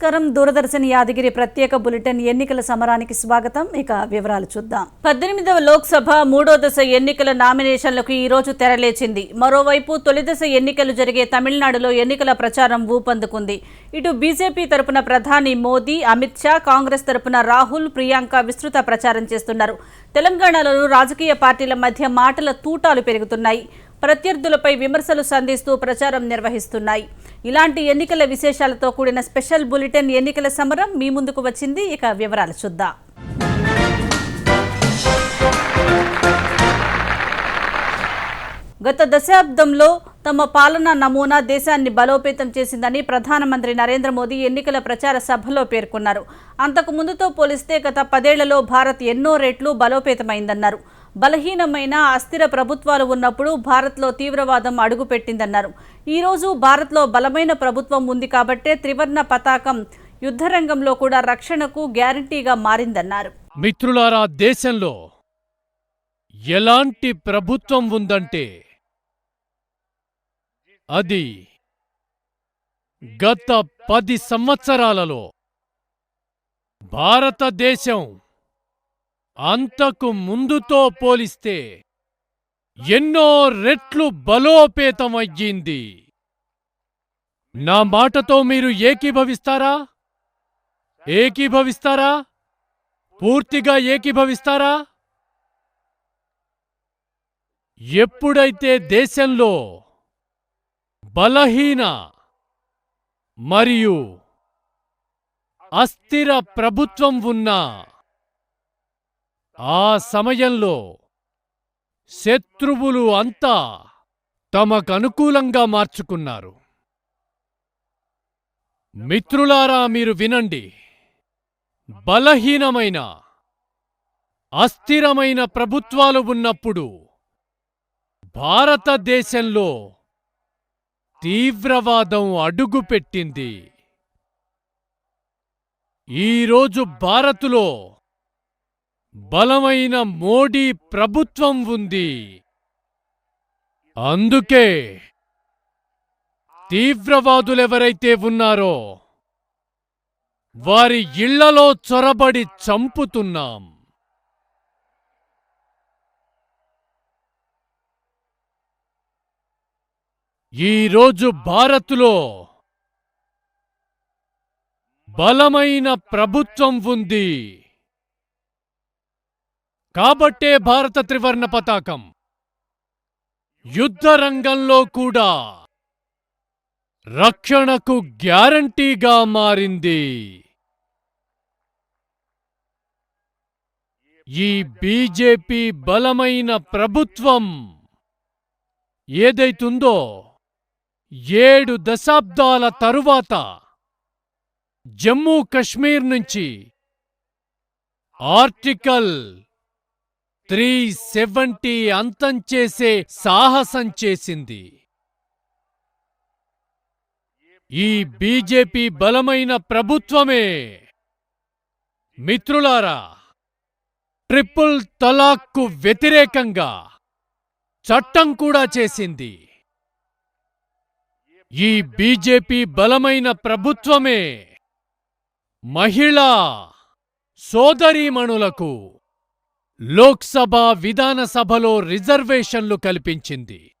నమస్కారం. దూరదర్శన్ యాదగిరి ప్రత్యేక బులెటిన్ ఎన్నికల సమరానికి స్వాగతం. ఇక వివరాలు చూద్దాం. పద్దెనిమిదవ లోక్సభ మూడో దశ ఎన్నికల నామినేషన్లకు ఈ రోజు తెరలేచింది. మరోవైపు తొలి దశ ఎన్నికలు జరిగే తమిళనాడులో ఎన్నికల ప్రచారం ఊపందుకుంది. ఇటు బీజేపీ తరపున ప్రధాని మోదీ అమిత్ షా కాంగ్రెస్ తరపున రాహుల్ ప్రియాంక విస్తృత ప్రచారం చేస్తున్నారు. తెలంగాణలో రాజకీయ పార్టీల మధ్య మాటల తూటాలు పెరుగుతున్నాయి. ప్రత్యర్థులపై విమర్శలు సంధిస్తూ ప్రచారం నిర్వహిస్తున్నాయి. ఇలాంటి ఎన్నికల విశేషాలతో కూడిన స్పెషల్ బులెటిన్ ఎన్నికల సమరం మీ ముందుకు వచ్చింది. ఇక వివరాలు చూద్దాం. గత దశాబ్దంలో తమ పాలనా నమూనా దేశాన్ని బలోపేతం చేసిందని ప్రధానమంత్రి నరేంద్ర మోదీ ఎన్నికల ప్రచార సభలో పేర్కొన్నారు. అంతకు ముందుతో పోలిస్తే గత పదేళ్ళలో భారత్ ఎన్నో రేట్లు బలోపేతమైందన్నారు. బలహీనమైన అస్థిర ప్రభుత్వాలు ఉన్నప్పుడు భారత్లో తీవ్రవాదం అడుగుపెట్టిందన్నారు. ఈరోజు భారత్లో బలమైన ప్రభుత్వం ఉంది కాబట్టే త్రివర్ణ పతాకం యుద్ధరంగంలో కూడా రక్షణకు గ్యారంటీగా మారిందన్నారు. మిత్రులారా దేశంలో ఎలాంటి ప్రభుత్వం ఉందంటే అది గత పది సంవత్సరాలలో భారతదేశం అంతకు ముందుతో పోలిస్తే ఎన్నో రెట్లు బలోపేతమయ్యింది. నా మాటతో మీరు ఏకీభవిస్తారా? ఏకీభవిస్తారా? పూర్తిగా ఏకీభవిస్తారా? ఎప్పుడైతే దేశంలో బలహీన మరియు అస్థిర ప్రభుత్వం ఉన్నా ఆ సమయంలో శత్రువులు అంతా తమకనుకూలంగా మార్చుకున్నారు. మిత్రులారా మీరు వినండి. బలహీనమైన అస్థిరమైన ప్రభుత్వాలు ఉన్నప్పుడు భారతదేశంలో తీవ్రవాదం అడుగుపెట్టింది. ఈరోజు భారతులో బలమైన మోడీ ప్రభుత్వం ఉంది. అందుకే తీవ్రవాదులెవరైతే ఉన్నారో వారి ఇళ్ళలో చొరబడి చంపుతున్నాం. ఈరోజు భారత్లో బలమైన ప్రభుత్వం ఉంది. కాబట్టే భారత త్రివర్ణ పతాకం. యుద్ధ రంగంలో కూడా రక్షణకు గ్యారంటీగా మారింది. ఈ బీజేపీ బలమైన ప్రభుత్వం ఏదైతుందో ఏడు దశాబ్దాల తరువాత జమ్మూ కశ్మీర్ నుంచి ఆర్టికల్ త్రీ సెవెంటీ అంతం చేసే సాహసం చేసింది. ఈ బీజేపీ బలమైన ప్రభుత్వమే. మిత్రులారా ట్రిపుల్ తలాక్కు వ్యతిరేకంగా చట్టం కూడా చేసింది. ఈ బీజేపీ బలమైన ప్రభుత్వమే మహిళా సోదరీమణులకు లోక్సభ విధానసభలో రిజర్వేషన్లు కల్పించింది.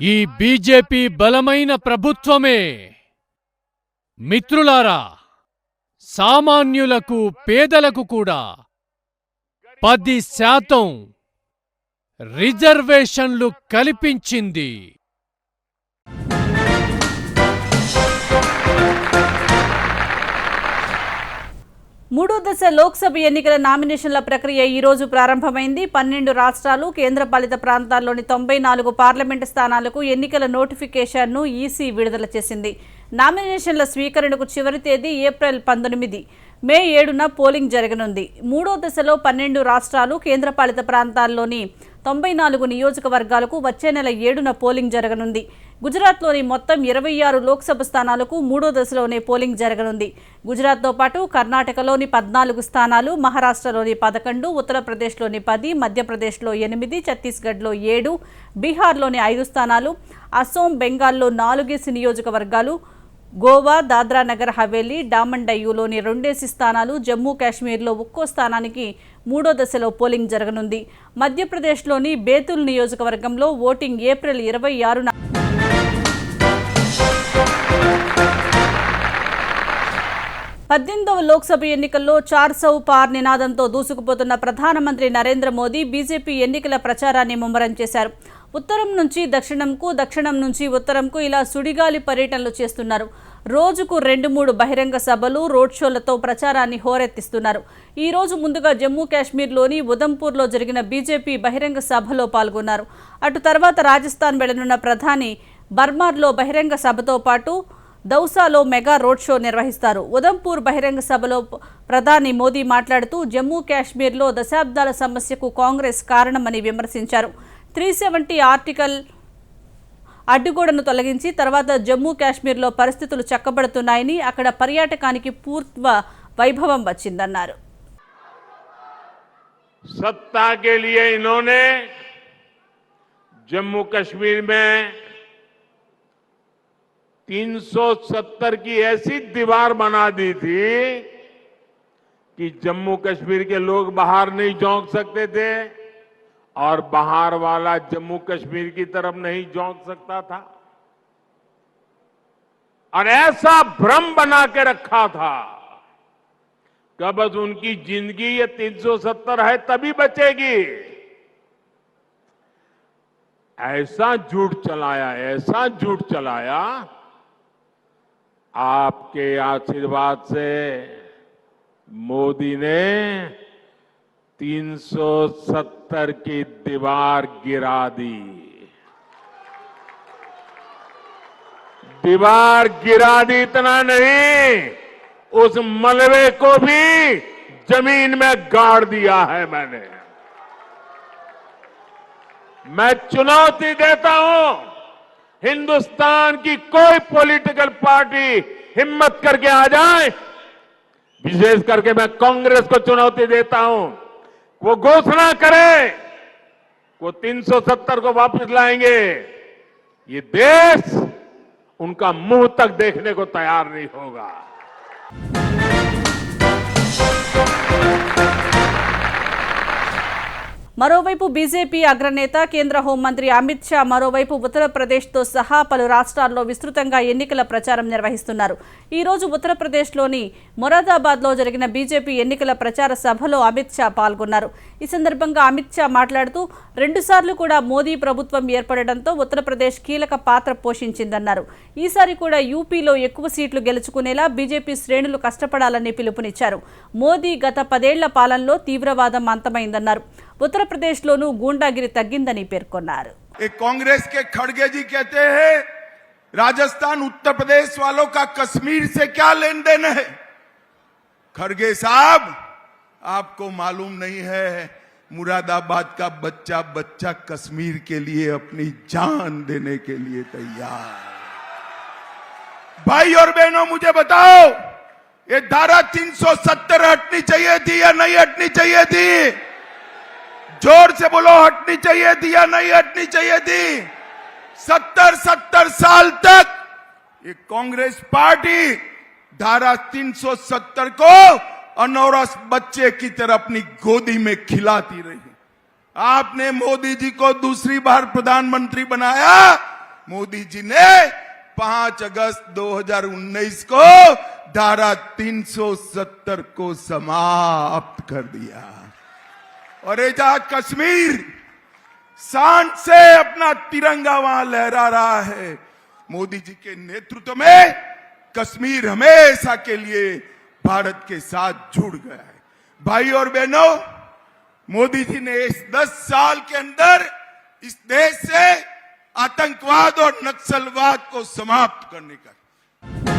ఈ బీజేపీ బలమైన ప్రభుత్వమే. మిత్రులారా సామాన్యులకు పేదలకు కూడా పది శాతం రిజర్వేషన్లు కల్పించింది. మూడో దశ లోక్సభ ఎన్నికల నామినేషన్ల ప్రక్రియ ఈ రోజు ప్రారంభమైంది. పన్నెండు రాష్ట్రాలు కేంద్రపాలిత ప్రాంతాల్లోని తొంభై నాలుగు పార్లమెంటు స్థానాలకు ఎన్నికల నోటిఫికేషన్ను ఈసీ విడుదల చేసింది. నామినేషన్ల స్వీకరణకు చివరి తేదీ ఏప్రిల్ పంతొమ్మిది. మే ఏడున పోలింగ్ జరగనుంది. మూడో దశలో పన్నెండు రాష్ట్రాలు కేంద్రపాలిత ప్రాంతాల్లోని తొంభై నాలుగు నియోజకవర్గాలకు వచ్చే నెల ఏడున పోలింగ్ జరగనుంది. గుజరాత్లోని మొత్తం ఇరవై ఆరు లోక్సభ స్థానాలకు మూడో దశలోనే పోలింగ్ జరగనుంది. గుజరాత్తో పాటు కర్ణాటకలోని పద్నాలుగు స్థానాలు మహారాష్ట్రలోని పదకొండు ఉత్తరప్రదేశ్లోని పది మధ్యప్రదేశ్లో ఎనిమిది ఛత్తీస్గఢ్లో ఏడు బీహార్లోని ఐదు స్థానాలు అసోం బెంగాల్లో నాలుగేసి నియోజకవర్గాలు గోవా దాద్రా నగర్ హవేలీ డామండయ్యూలోని రెండేసి స్థానాలు జమ్మూ కాశ్మీర్లో ఒక్కో స్థానానికి మూడో దశలో పోలింగ్ జరగనుంది. మధ్యప్రదేశ్లోని బేతుల్ నియోజకవర్గంలో ఓటింగ్ ఏప్రిల్ ఇరవై ఆరున పద్దెనిమిదవ లోక్సభ ఎన్నికల్లో చార్ సౌ పార్ నినాదంతో దూసుకుపోతున్న ప్రధానమంత్రి నరేంద్ర మోదీ బీజేపీ ఎన్నికల ప్రచారాన్ని ముమ్మరం చేశారు. ఉత్తరం నుంచి దక్షిణంకు దక్షిణం నుంచి ఉత్తరంకు ఇలా సుడిగాలి పర్యటనలు చేస్తున్నారు. రోజుకు రెండు మూడు బహిరంగ సభలు రోడ్ షోలతో ప్రచారాన్ని హోరెత్తిస్తున్నారు. ఈ రోజు ముందుగా జమ్మూ కాశ్మీర్లోని ఉదంపూర్లో జరిగిన బీజేపీ బహిరంగ సభలో పాల్గొన్నారు. అటు తర్వాత రాజస్థాన్ వెళ్ళనున్న ప్రధాని బర్మార్లో బహిరంగ సభతో పాటు దౌసాలో మెగా రోడ్ షో నిర్వహిస్తారు. ఉదంపూర్ బహిరంగ సభలో ప్రధాని మోదీ మాట్లాడుతూ జమ్మూ కాశ్మీర్లో దశాబ్దాల సమస్యకు కాంగ్రెస్ కారణమని విమర్శించారు. త్రీ సెవెంటీ ఆర్టికల్ అడ్డుగోడను తొలగించి తర్వాత జమ్మూ కాశ్మీర్లో పరిస్థితులు చక్కబడుతున్నాయని అక్కడ పర్యాటకానికి పూర్వ వైభవం వచ్చిందన్నారు सत्ता के लिए इन्होंने जम्मू कश्मीर में 370 की ऐसी दीवार बना दी थी कि जम्मू कश्मीर के लोग बाहर नहीं झोंक सकते थे और बाहर वाला जम्मू कश्मीर की तरफ़ नहीं झोंक सकता था। और ऐसा भ्रम बना के रखा था कि बस उनकी ज़िंदगी ये 370 है, तभी बचेगी। ऐसा झूठ चलाया, ऐसा झूठ चलाया, आपके आशीर्वाद से मोदी ने 370 की दीवार गिरा दी। दीवार गिरा दी इतना नहीं, उस मलबे को भी ज़मीन में गाड़ दिया है मैंने। मैं चुनौती देता हूँ, हिंदुस्तान की कोई पॉलिटिकल पार्टी हिम्मत करके आ जाए। विशेष करके मैं कांग्रेस को चुनौती देता हूँ। वो घोषणा करे वो 370 को वापस लाएँगे। ये देश उनका मुँह तक देखने को तैयार नहीं होगा। మరోవైపు బీజేపీ అగ్రనేత కేంద్ర హోంమంత్రి అమిత్ షా మరోవైపు ఉత్తరప్రదేశ్తో సహా పలు రాష్ట్రాల్లో విస్తృతంగా ఎన్నికల ప్రచారం నిర్వహిస్తున్నారు. ఈ రోజు ఉత్తరప్రదేశ్లోని మొరాదాబాద్లో జరిగిన బీజేపీ ఎన్నికల ప్రచార సభలో అమిత్ షా పాల్గొన్నారు. ఈ సందర్భంగా అమిత్ షా మాట్లాడుతూ రెండుసార్లు కూడా మోదీ ప్రభుత్వం ఏర్పడడంతో ఉత్తరప్రదేశ్ కీలక పాత్ర పోషించిందన్నారు. ఈసారి కూడా యూపీలో ఎక్కువ సీట్లు గెలుచుకునేలా బీజేపీ శ్రేణులు కష్టపడాలని పిలుపునిచ్చారు. మోదీ గత పదేళ్ళ పాలనలో తీవ్రవాదం అంతమైందన్నారు. ఉత్తరప్రదేశ్లోనూ గూండాగిరి తగ్గిందని పేర్కొన్నారు एक कांग्रेस के खड़गे जी कहते हैं राजस्थान उत्तर प्रदेश वालों का कश्मीर से क्या लेन देन है खड़गे साहब आपको मालूम नहीं है मुरादाबाद का बच्चा बच्चा कश्मीर के लिए अपनी जान देने के लिए तैयार भाई और बहनों मुझे बताओ ये धारा 370 हटनी चाहिए थी या नहीं हटनी चाहिए थी ज़ोर से बोलो, हटनी चाहिए थी या नहीं हटनी चाहिए थी सत्तर सत्तर साल तक ये कांग्रेस पार्टी धारा 370 को अनौरस बच्चे की तरह अपनी गोदी में खिलाती रही। आपने मोदी जी को दूसरी बार प्रधानमंत्री बनाया। मोदी जी ने 5 अगस्त 2019 को धारा 370 को समाप्त कर दिया। और जहाँ कश्मीर शान से अपना तिरंगा वहाँ लहरा रहा है। मोदी जी के नेतृत्व में कश्मीर हमेशा के लिए भारत के साथ जुड़ गया है। भाई और बहनों, मोदी जी ने इस 10 साल के अंदर इस देश से आतंकवाद और नक्सलवाद को समाप्त करने का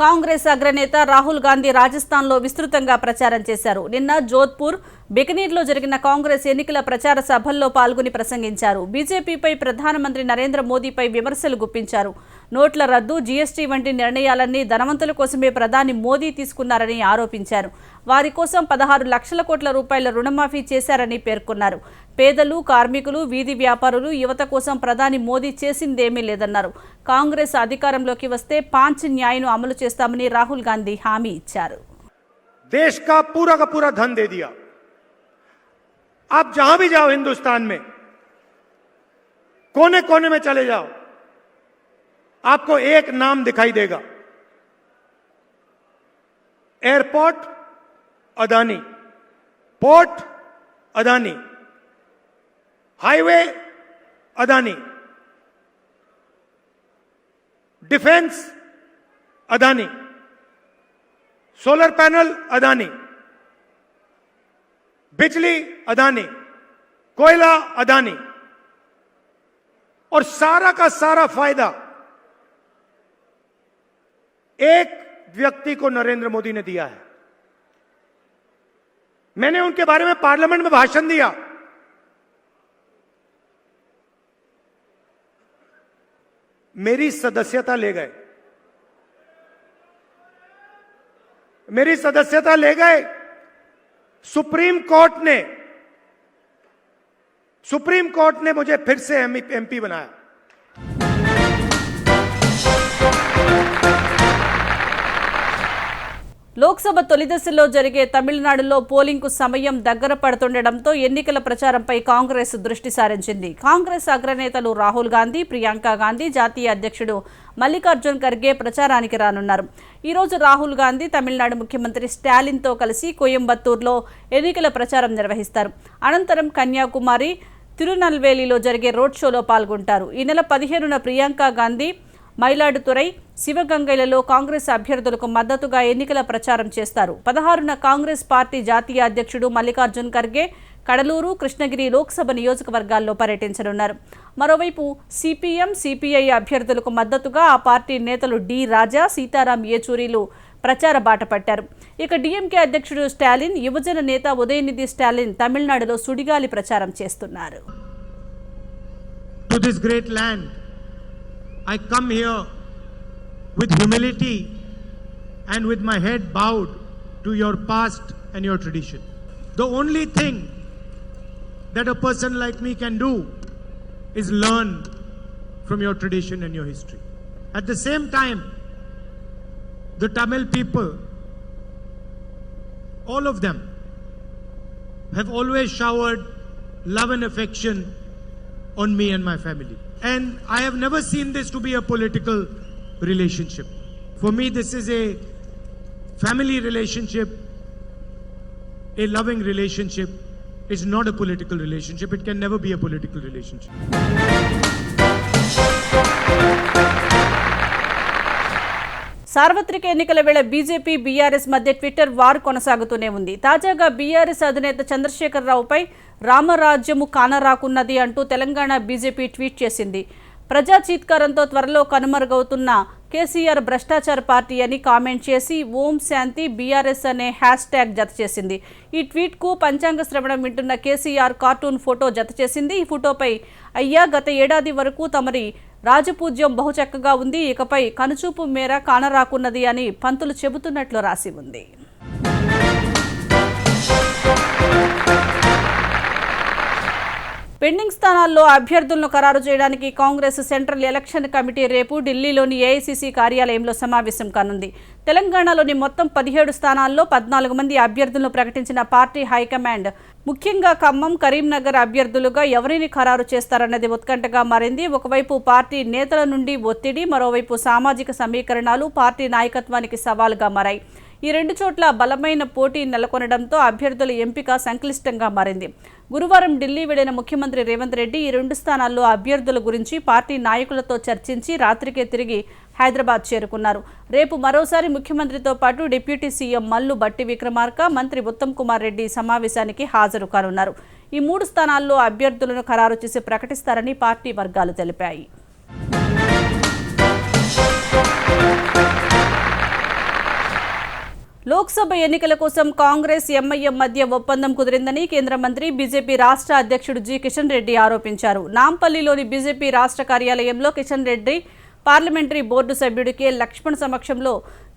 కాంగ్రెస్ అగ్రనేత రాహుల్ గాంధీ రాజస్థాన్లో విస్తృతంగా ప్రచారం చేశారు. నిన్న జోధ్పూర్ బికనీర్లో జరిగిన కాంగ్రెస్ ఎన్నికల ప్రచార సభల్లో పాల్గొని ప్రసంగించారు. బీజేపీపై ప్రధానమంత్రి నరేంద్ర మోదీపై విమర్శలు గుప్పించారు. నోట్ల రద్దు జీఎస్టీ వంటి నిర్ణయాలన్నీ ధనవంతుల కోసమే ప్రధాని మోదీ తీసుకున్నారని ఆరోపించారు వారి కోసం పదహారు లక్షల కోట్ల రూపాయల రుణమాఫీ చేశారని పేర్కొన్నారు పేదలు కార్మికులు వీధి వ్యాపారులు యువత కోసం ప్రధాని మోదీ చేసిందేమీ లేదన్నారు కాంగ్రెస్ అధికారంలోకి వస్తే పాంచ్ న్యాయను అమలు చేస్తామని రాహుల్ గాంధీ హామీ ఇచ్చారు देश का पूरा का पूरा धन दे दिया आप जहां भी जाओ हिंदुस्तान में कोने कोने में चले जाओ आपको एक नाम दिखाई देगा। Airport Adani. Port Adani. Highway Adani. Defence Adani. Solar panel Adani. बिजली अदानी। कोयला अदानी। और सारा का सारा फ़ायदा एक व्यक्ति को नरेंद्र मोदी ने दिया है। मैंने उनके बारे में पार्लियामेंट में भाषण दिया। मेरी सदस्यता ले गए। मेरी सदस्यता ले गए। सुप्रीम कोर्ट ने, सुप्रीम कोर्ट ने मुझे फिर से एमपी बनाया। లోక్సభ తొలి దశలో జరిగే తమిళనాడులో పోలింగ్కు సమయం దగ్గర పడుతుండటంతో ఎన్నికల ప్రచారంపై కాంగ్రెస్ దృష్టి సారించింది. కాంగ్రెస్ అగ్రనేతలు రాహుల్ గాంధీ ప్రియాంక గాంధీ జాతీయ అధ్యక్షుడు మల్లికార్జున్ ఖర్గే ప్రచారానికి రానున్నారు. ఈరోజు రాహుల్ గాంధీ తమిళనాడు ముఖ్యమంత్రి స్టాలిన్తో కలిసి కోయంబత్తూరులో ఎన్నికల ప్రచారం నిర్వహిస్తారు. అనంతరం కన్యాకుమారి తిరునల్వేలిలో జరిగే రోడ్ షోలో పాల్గొంటారు. ఈ నెల పదిహేనున ప్రియాంక గాంధీ మైలాడుతురై శివగంగైలలో కాంగ్రెస్ అభ్యర్థులకు మద్దతుగా ఎన్నికల ప్రచారం చేస్తారు. పదహారున కాంగ్రెస్ పార్టీ జాతీయ అధ్యక్షుడు మల్లికార్జున్ ఖర్గే కడలూరు కృష్ణగిరి లోక్సభ నియోజకవర్గాల్లో పర్యటించనున్నారు. మరోవైపు సిపిఎం సిపిఐ అభ్యర్థులకు మద్దతుగా ఆ పార్టీ నేతలు డి. రాజా సీతారాం ఏచూరిలు ప్రచార బాట పట్టారు. ఇక డిఎంకే అధ్యక్షుడు స్టాలిన్ యువజన నేత ఉదయనిధి స్టాలిన్ తమిళనాడులో సుడిగాలి ప్రచారం చేస్తున్నారు. To this great land I come here with humility and with my head bowed to your past and your tradition. The only thing that a person like me can do is learn from your tradition and your history. At the same time, the Tamil people, all of them, have always showered love and affection on me and my family. And I have never seen this to be a political relationship. For me, this is a family relationship, a loving relationship. It's not a political relationship. It can never be a political relationship. సార్వత్రిక ఎన్నికల వేళ BJP BRS మధ్య Twitter war కొనసాగుతూనే ఉంది. తాజాగా BRS అధినేత చంద్రశేఖరరావుపై రామరాజ్యము కానరాకున్నది అంటూ Telangana BJP tweet చేసింది. ప్రజా చీత్కారంతో త్వరలో కనుమరుగవుతున్న కేసీఆర్ భ్రష్టాచార పార్టీ అని కామెంట్ చేసి ఓం శాంతి బీఆర్ఎస్ అనే హ్యాష్ ట్యాగ్ జత చేసింది. ఈ ట్వీట్కు పంచాంగ శ్రవణం వింటున్న కేసీఆర్ కార్టూన్ ఫోటో జత చేసింది. ఈ ఫోటోపై అయ్యా గత ఏడాది వరకు తమరి రాజపూజ్యం బహుచక్కగా ఉంది. ఇకపై కనుచూపు మేర కానరాకున్నది అని పంతులు చెబుతున్నట్లు రాసి ఉంది. పెండింగ్ స్థానాల్లో అభ్యర్థులను ఖరారు చేయడానికి కాంగ్రెస్ సెంట్రల్ ఎలక్షన్ కమిటీ రేపు ఢిల్లీలోని ఏఐసీసీ కార్యాలయంలో సమావేశం కానుంది. తెలంగాణలోని మొత్తం పదిహేడు స్థానాల్లో పద్నాలుగు మంది అభ్యర్థులను ప్రకటించిన పార్టీ హైకమాండ్. ముఖ్యంగా ఖమ్మం కరీంనగర్ అభ్యర్థులుగా ఎవరిని ఖరారు చేస్తారన్నది ఉత్కంఠగా మారింది. ఒకవైపు పార్టీ నేతల నుండి ఒత్తిడి మరోవైపు సామాజిక సమీకరణాలు పార్టీ నాయకత్వానికి సవాలుగా మారాయి. ఈ రెండు చోట్ల బలమైన పోటీ నెలకొనడంతో అభ్యర్థుల ఎంపిక సంక్లిష్టంగా మారింది. గురువారం ఢిల్లీ వెళ్ళిన ముఖ్యమంత్రి రేవంత్ రెడ్డి ఈ రెండు స్థానాల్లో అభ్యర్థుల గురించి పార్టీ నాయకులతో చర్చించి రాత్రికే తిరిగి హైదరాబాద్ చేరుకున్నారు. రేపు మరోసారి ముఖ్యమంత్రితో పాటు డిప్యూటీ సీఎం మల్లు బట్టి విక్రమార్క మంత్రి ఉత్తమ్ కుమార్ రెడ్డి సమావేశానికి హాజరు కానున్నారు. ఈ మూడు స్థానాల్లో అభ్యర్థులను ఖరారు చేసి ప్రకటిస్తారని పార్టీ వర్గాలు తెలిపాయి. లోక్సభ ఎన్నికల కోసం కాంగ్రెస్ ఎంఐఎం మధ్య ఒప్పందం కుదిరిందని కేంద్ర మంత్రి బీజేపీ రాష్ట్ర అధ్యక్షుడు జి కిషన్ రెడ్డి ఆరోపించారు. నాంపల్లిలోని బీజేపీ రాష్ట్ర కార్యాలయంలో కిషన్ రెడ్డి పార్లమెంటరీ బోర్డు సభ్యుడు కె లక్ష్మణ్ సమక్షంలో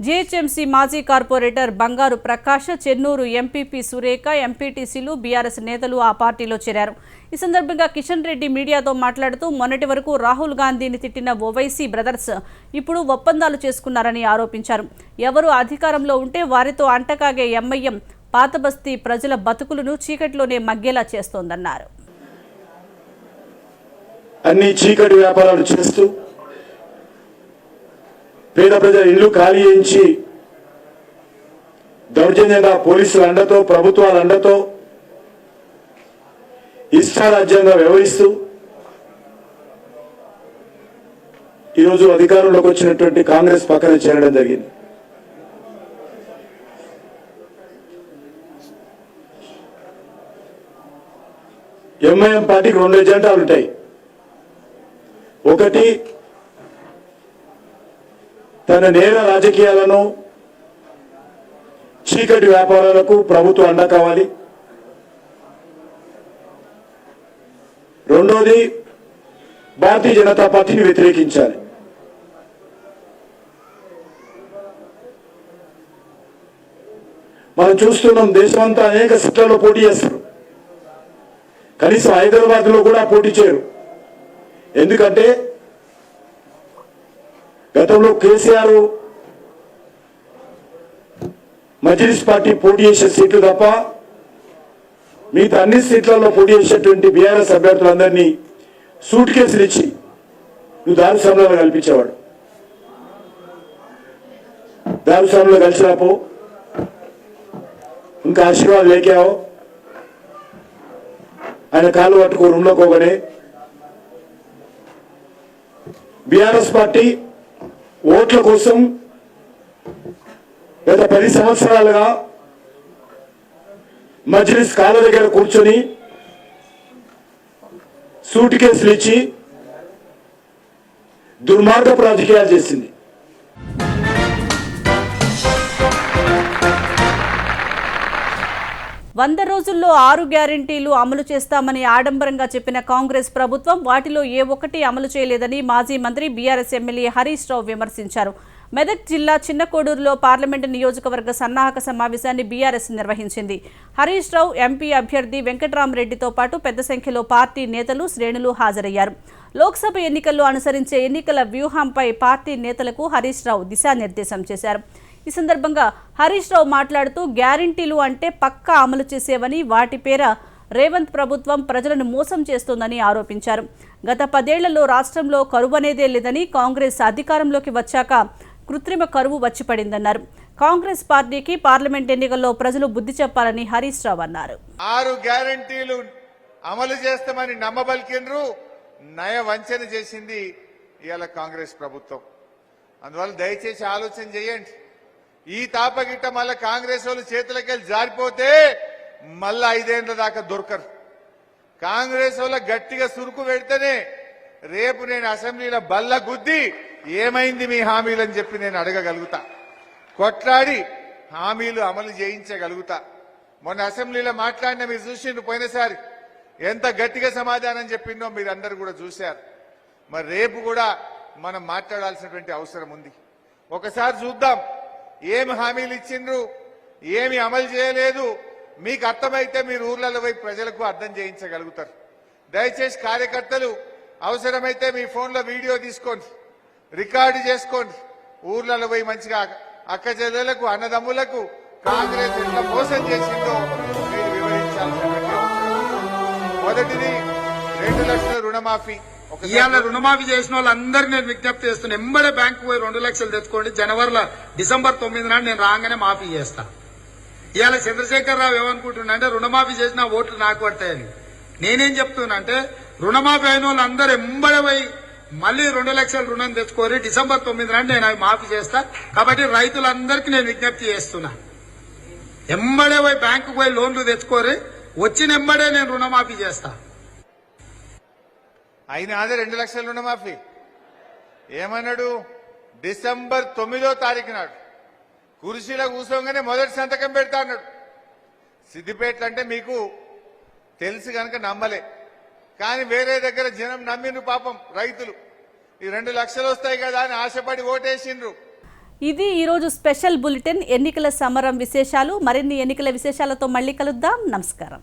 జీహెచ్ఎంసీ మాజీ కార్పొరేటర్ బంగారు ప్రకాష్ చెన్నూరు ఎంపీపీ సురేఖ ఎంపీటీసీలు బీఆర్ఎస్ నేతలు ఆ పార్టీలో చేరారు. ఈ సందర్భంగా కిషన్ రెడ్డి మీడియాతో మాట్లాడుతూ మొన్నటి వరకు రాహుల్ గాంధీని తిట్టిన ఓవైసీ బ్రదర్స్ ఇప్పుడు ఒప్పందాలు చేసుకున్నారని ఆరోపించారు. ఎవరు అధికారంలో ఉంటే వారితో అంటకాగే ఎంఐఎం పాతబస్తీ ప్రజల బతుకులను చీకటిలోనే మగ్గేలా చేస్తోందన్నారు. అన్ని చీకటి వ్యాపారాలు చేస్తూ పేద ప్రజల ఇల్లు ఖాళీ చేయించి దౌర్జన్యంగా పోలీసుల అండతో ప్రభుత్వాల అండతో ఇష్టారాజ్యంగా వ్యవహరిస్తూ ఈరోజు అధికారంలోకి వచ్చినటువంటి కాంగ్రెస్ పక్కన చేరడం జరిగింది. ఎంఐఎం పార్టీకి రెండు ఎజెండాలు ఉంటాయి ఒకటి తన నేర రాజకీయాలను చీకటి వ్యాపారాలకు ప్రభుత్వం అండ కావాలి. రెండోది భారతీయ జనతా పార్టీని వ్యతిరేకించాలి. మనం చూస్తున్నాం దేశమంతా అనేక సీట్లలో పోటీ చేస్తారు. కనీసం హైదరాబాద్లో కూడా పోటీ చేయరు. ఎందుకంటే గతంలో కేసీఆర్ మజ్లిస్ పార్టీ పోటీ చేసే సీట్లు తప్ప మిగతా అన్ని సీట్లలో పోటీ చేసేటువంటి బీఆర్ఎస్ అభ్యర్థులందరినీ సూట్ కేసులు ఇచ్చి నువ్వు దారుస్వామిలో కల్పించేవాడు. దారుస్వామిలో కలిసినాపో ఇంకా ఆశీర్వాదం లేకావో ఆయన కాళ్ళు పట్టుకో రూమ్లోకి పోగనే బీఆర్ఎస్ పార్టీ ఓట్ల కోసం గత పది సంవత్సరాలుగా మజ్లిస్ కాళ్ళ దగ్గర కూర్చొని సూట్ కేసులు ఇచ్చి దుర్మార్గపు రాజకీయాలు చేసింది. వంద రోజుల్లో ఆరు గ్యారంటీలు అమలు చేస్తామని ఆడంబరంగా చెప్పిన కాంగ్రెస్ ప్రభుత్వం వాటిలో ఏ ఒక్కటి అమలు చేయలేదని మాజీ మంత్రి బీఆర్ఎస్ ఎమ్మెల్యే హరీష్ రావు విమర్శించారు. మెదక్ జిల్లా చిన్నకోడూరులో పార్లమెంటు నియోజకవర్గ సన్నాహక సమావేశాన్ని బీఆర్ఎస్ నిర్వహించింది. హరీష్ రావు ఎంపీ అభ్యర్థి వెంకట్రామరెడ్డితో పాటు పెద్ద సంఖ్యలో పార్టీ నేతలు శ్రేణులు హాజరయ్యారు. లోక్సభ ఎన్నికల్లో అనుసరించే ఎన్నికల వ్యూహంపై పార్టీ నేతలకు హరీష్ రావు దిశానిర్దేశం చేశారు. ఈ సందర్భంగా హరీష్ రావు మాట్లాడుతూ గ్యారంటీలు అంటే పక్కా అమలు చేసేవని వాటి పేర రేవంత్ ప్రభుత్వం ప్రజలను మోసం చేస్తోందని ఆరోపించారు. గత పదేళ్ళలో రాష్ట్రంలో కరువు అనేదే లేదని కాంగ్రెస్ అధికారంలోకి వచ్చాక కృత్రిమ కరువు వచ్చి పడిందన్నారు. కాంగ్రెస్ పార్టీకి పార్లమెంట్ ఎన్నికల్లో ప్రజలు బుద్ధి చెప్పాలని హరీష్ రావు అన్నారు. ఆరు గ్యారంటీలు అమలు చేస్తామని నమ్మబలికినరు నయ వంచన చేసింది ఇవాళ కాంగ్రెస్ ప్రభుత్వం. అందువల్ల దయచేసి ఆలోచన చేయండి. ఈ తాపగిట్ట మళ్ళా కాంగ్రెస్ వాళ్ళు చేతులకెళ్ళి జారిపోతే మళ్ళా ఐదేళ్ళ దాకా దొరకరు. కాంగ్రెస్ వాళ్ళ గట్టిగా సురుకు పెడితేనే రేపు నేను అసెంబ్లీలో బల్ల గుద్ది ఏమైంది మీ హామీలని చెప్పి నేను అడగగలుగుతా. కొట్లాడి హామీలు అమలు చేయించగలుగుతా. మొన్న అసెంబ్లీలో మాట్లాడిన మీరు చూసిండ్రు పోయినసారి. ఎంత గట్టిగా సమాధానం చెప్పిందో మీరు అందరు కూడా చూశారు. మరి రేపు కూడా మనం మాట్లాడాల్సినటువంటి అవసరం ఉంది. ఒకసారి చూద్దాం. ఏమి హామీలు ఇచ్చిండ్రు? ఏమి అమలు చేయలేదు? మీకు అర్థమైతే మీరు ఊర్లలో పోయి ప్రజలకు అర్థం చేయించగలుగుతారు. దయచేసి కార్యకర్తలు అవసరమైతే మీ ఫోన్లో వీడియో తీసుకోండి రికార్డు చేసుకోండి. ఊర్లలో పోయి మంచిగా అక్క చెల్లెలకు అన్నదమ్ములకు కాంగ్రెస్ ఎట్లా మోసం చేసిందో మీరు వివరించాల్సినటువంటి మొదటిది రెండు లక్షల రుణమాఫీ. ఇవాళ రుణమాఫీ చేసిన వాళ్ళందరికీ నేను విజ్ఞప్తి చేస్తున్నా. ఎంబడే బ్యాంకు పోయి రెండు లక్షలు తెచ్చుకోండి. జనవరిలో డిసెంబర్ తొమ్మిది నాడు నేను రాగానే మాఫీ చేస్తా. ఇవాళ చంద్రశేఖర్ రావు ఏమనుకుంటున్నా అంటే రుణమాఫీ చేసిన ఓట్లు నాకు పడతాయని. నేనేం చెప్తున్నా అంటే రుణమాఫీ అయిన వాళ్ళందరూ ఎంబడే పోయి మళ్ళీ రెండు లక్షల రుణం తెచ్చుకోరి డిసెంబర్ తొమ్మిది నాడు నేను అవి మాఫీ చేస్తా. కాబట్టి రైతులందరికీ నేను విజ్ఞప్తి చేస్తున్నా. ఎంబడే పోయి బ్యాంకు పోయి లోన్లు తెచ్చుకోరి వచ్చిన ఎంబడే నేను రుణమాఫీ చేస్తా. అయినా అదే రెండు లక్షల రుణమాఫీ. ఏమన్నాడు? డిసెంబర్ తొమ్మిదో తారీఖు నాడు. కుర్చీలో కూర్చోగానే మొదటి సంతకం పెడతా అన్నాడు. సిద్దిపేట అంటే మీకు తెలుసు కనుక నమ్మలే. కానీ వేరే దగ్గర జనం నమ్మిను పాపం రైతులు. ఈ రెండు లక్షలు వస్తాయి కదా అని ఆశపడి ఓటేసిండ్రు. ఇది ఈరోజు స్పెషల్ బులెటిన్. ఎన్నికల సమరం విశేషాలు మరిన్ని ఎన్నికల విశేషాలతో మళ్ళీ కలుద్దాం. నమస్కారం.